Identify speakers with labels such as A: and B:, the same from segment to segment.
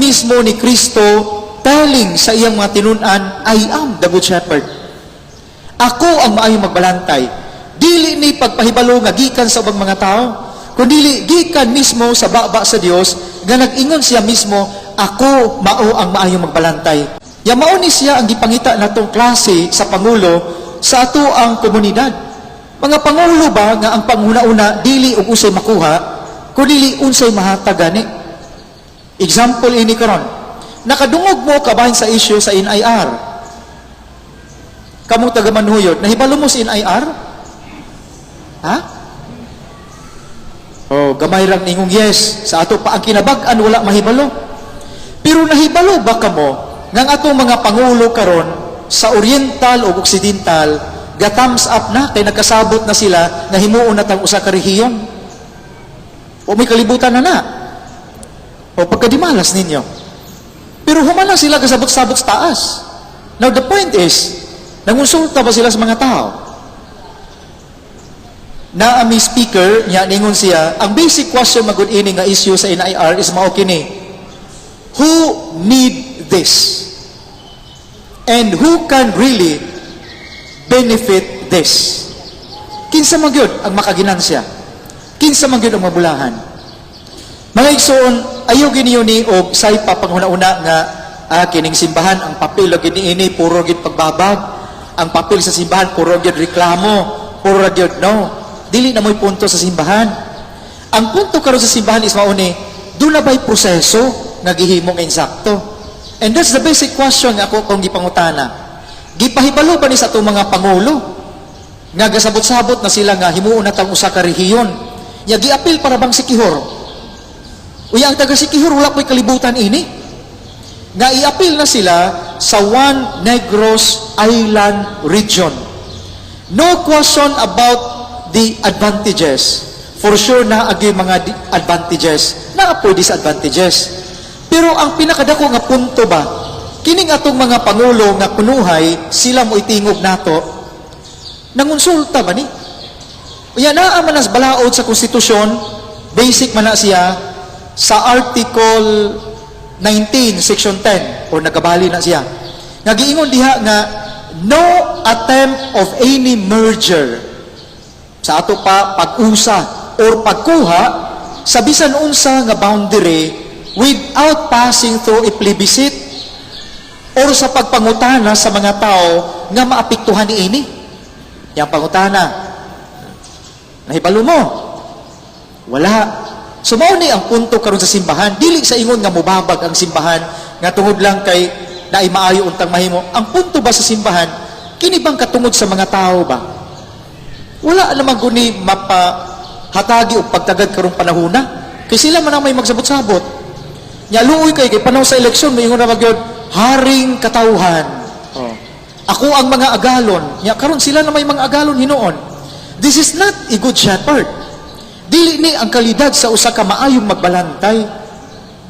A: mismo ni Kristo telling sa iyang mga tinunan, I am the good shepherd. Ako ang maayong magbalantay. Dili ni pagpahibalo nga gikan sa ubang mga tao, kundi gikan mismo sa baba sa Dios nga nag-ingon siya mismo, ako mao ang maayong magbalantay. Ya mao ni siya ang gipangita natong klase sa pangulo sa ato ang komunidad. Mga pangulo ba nga ang panguna-una dili og usay makuha, kundi unsay mahatag gani. Example ini karon. Nakadungog mo kabahin sa issue sa NIR. Kamu taga Manhuyod, nahibalo mo sa NIR? Ha? Oh, gamay lang ningong yes. Sa ato pa ang kinabag-an wala mahibalo. Pero nahibalo ba kamo ang atong mga pangulo karon sa oriental o occidental ga thumbs up na kay nagkasabot na sila nga himuon na tang usa ka rehiyon. O may kalibutan na na. O pagkadimalas ninyo. Pero humana sila kasabot-sabot sa taas. Now the point is, nangunsulta ba sila sa mga tao? Na may speaker, niya ningon siya, ang basic question magud ini nga issue sa NIR is mao kini. Who need this? And who can really benefit this? Kinsa man gyud ang makaginansya? Kinsa man gyud ang mabulahan? Mga igsoon, ayaw giniyo ni og say pa panghuna-una nga ah, kining simbahan ang papel lagi ni ini puro gid pagbabag. Ang papel sa simbahan puro gid reklamo, puro gid no. Dili na mo'y punto sa simbahan. Ang punto karon sa simbahan is mao ni na ba'y proseso nga gihimo nga insakto? And that's the basic question nga ako kung gipangutana. Gipahibalo ba ni sa itong mga pangulo? Nga gasabot-sabot na sila nga himuon na tang usa ka rehiyon. Ya giapil para bang si Kihor? Uya ang taga Sikihor, wala ko'y kalibutan ini. Nga iapil na sila sa One Negros Island region. No question about the advantages. For sure na agi mga advantages. Na po disadvantages. Pero ang pinakadako nga punto ba, kining atong mga pangulo nga kunuhay, sila mo itingog nato, nangunsulta ba ni? Uya na ang manas balaod sa konstitusyon, basic man na siya, sa Article 19, Section 10, or nagabali na siya. Nagiingon diha nga, no attempt of any merger sa ato pa pag-usa or pagkuha sa bisan unsa nga boundary without passing through a plebiscite or sa pagpangutana sa mga tao nga maapektuhan ni ini. Yang pangutana, nahibalo mo? Wala. So mao ni ang punto karon sa simbahan, dili sa ingon nga mubabag ang simbahan nga tungod lang kay naay maayo untang mahimo. Ang punto ba sa simbahan, kini bang katungod sa mga tao ba? Wala naman guni mapahatagi o pagtagad karong panahuna. Kay sila man ang may magsabot-sabot. Nya luoy kay kay panahon sa eleksyon may ingon na magyod haring katawhan. Oh. Ako ang mga agalon. Nya karon sila na may mga agalon hinuon. This is not a good shepherd. Dili ni ang kalidad sa usa ka maayong magbalantay.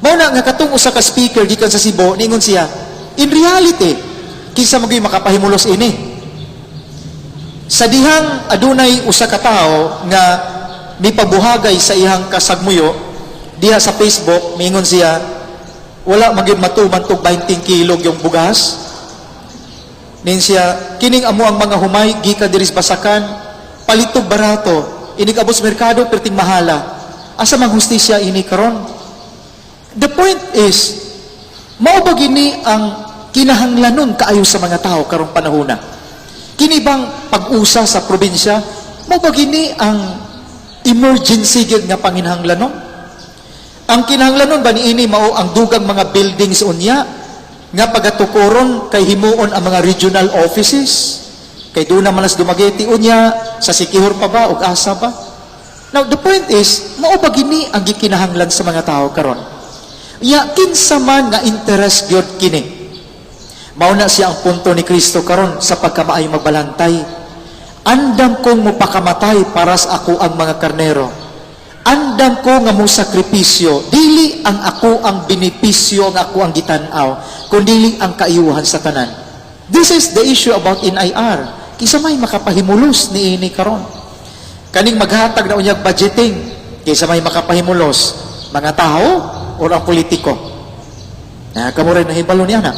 A: Mao na nga katong usa ka speaker gikan sa Cebu ningon siya, in reality, kinsa magyud makapahimulos ini? Sa dihang adunay usa ka tawo nga mipabuhagay sa iyang kasagmuyo diha sa Facebook mingon siya wala magyud matuman tog 20 kilog yung bugas nin siya kining amo ang mga humay gikan diri sa basakan palitog barato inig abot sa merkado perting mahala asa mang hustisya ini karon the point is mao ba gini ang kinahanglanon kaayo sa mga tao karong panahona Kini bang pag-usa sa probinsya, mo ba gini ang emergency gid nga panginhanglanon? Ang kinahanglanon ba niini mao ang dugang mga buildings unya nga pagatukoron kay himuon ang mga regional offices? Kay doon naman nas dumageti unya sa sikihor pa ba ug asa ba? Now the point is, mao ba gini ang gikinahanglan sa mga tao karon? Ya kinsa man nga interest gyud kini? Mao na siya ang punto ni Kristo karon sa pagkamaay magbalantay. Andam kong mupakamatay para sa ako ang mga karnero. Andam ko nga mo sakripisyo, dili ang ako ang benepisyo ang ako ang gitanaw, kundi ang kaiuhan sa tanan. This is the issue about NIR. Kisa may makapahimulos ni ini karon. Kaning maghatag na unyag budgeting, kaysa may makapahimulos, mga tao o ang politiko. Ah, kamo rin nahibalo niya na.